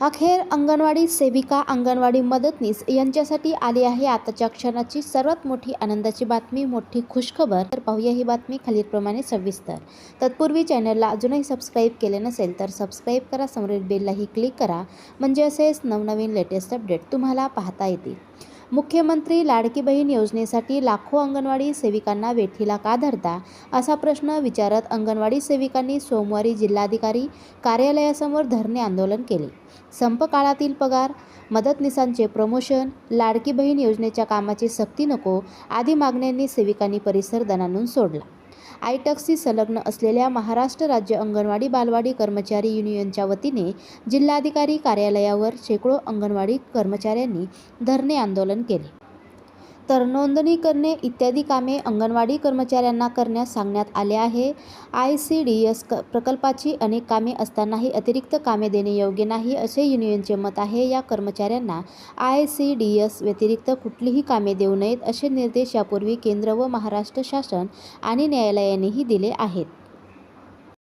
अखेर अंगणवाडी सेविका अंगणवाडी मदतनीस यांच्यासाठी आली आहे आताच्या क्षणाची सर्वात मोठी आनंदाची बातमी मोठी खुशखबर. तर पाहूया ही बातमी खालीलप्रमाणे सविस्तर. तत्पूर्वी चॅनलला अजूनही सबस्क्राईब केले नसेल तर सबस्क्राईब करा समोरील बेललाही क्लिक करा. म्हणजे असेच नवनवीन लेटेस्ट अपडेट तुम्हाला पाहता येतील. मुख्यमंत्री लाडकी बहीण योजनेसाठी लाखो अंगणवाडी सेविकांना वेठीला का धरता? असा प्रश्न विचारत अंगणवाडी सेविकांनी सोमवारी जिल्हाधिकारी कार्यालयासमोर धरणे आंदोलन केले. संप काळातील पगार मदतनीसांचे प्रमोशन लाडकी बहीण योजनेच्या कामाची सक्ती नको आदी मागण्यांनी सेविकांनी परिसर दणानून सोडला. आयटक्सशी संलग्न असलेल्या महाराष्ट्र राज्य अंगणवाडी बालवाडी कर्मचारी युनियनच्या वतीने जिल्हाधिकारी कार्यालयावर शेकडो अंगणवाडी कर्मचाऱ्यांनी धरणे आंदोलन केले. तर नोंदणी करणे इत्यादी कामे अंगणवाडी कर्मचाऱ्यांना करण्यास सांगण्यात आले आहे. आय सी डी एस क प्रकल्पाची अनेक कामे असतानाही अतिरिक्त कामे देणे योग्य नाही असे युनियनचे मत आहे. या कर्मचाऱ्यांना आय सी डी एस व्यतिरिक्त कुठलीही कामे देऊ नयेत असे निर्देश यापूर्वी केंद्र व महाराष्ट्र शासन आणि न्यायालयानेही दिले आहेत.